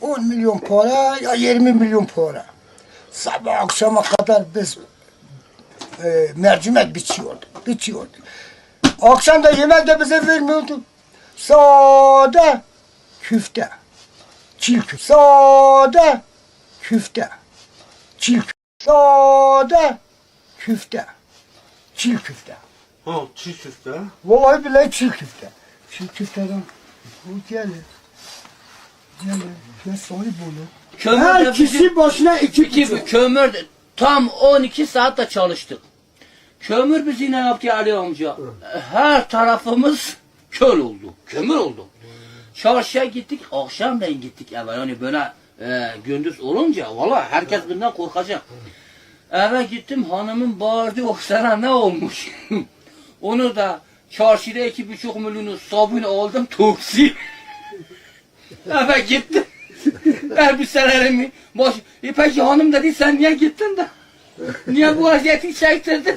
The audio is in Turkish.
10 milyon para ya 20 milyon para. Sabah akşama kadar biz e, mercimek biçiyorduk, biçiyorduk. Akşam da yemek de bize vermiyordu. Sade küfte, çil küfte. Sade küfte, çil küfte. Sade küfte, çil küfte. Ha çiğ köfte. Vallahi billahi çiğ köfte. Çiğ köfteden bu gelir. Kömür Her de kişi bizim- başına iki iki buçuk. kömür de- tam 12 saat de çalıştık. Kömür bizi ne yaptı Ali amca? Her tarafımız köl oldu. Kömür oldu. Çarşıya gittik, akşamleyin gittik eve. Yani böyle e, gündüz olunca valla herkes bundan korkacak. Eve gittim hanımın bağırdı o sana ne olmuş? Onu da çarşıda iki buçuk milyonu sabun aldım toksi. Eve gittim. Elbiselerimi boş. E peki hanım dedi sen niye gittin de? Niye bu vaziyeti çektirdin?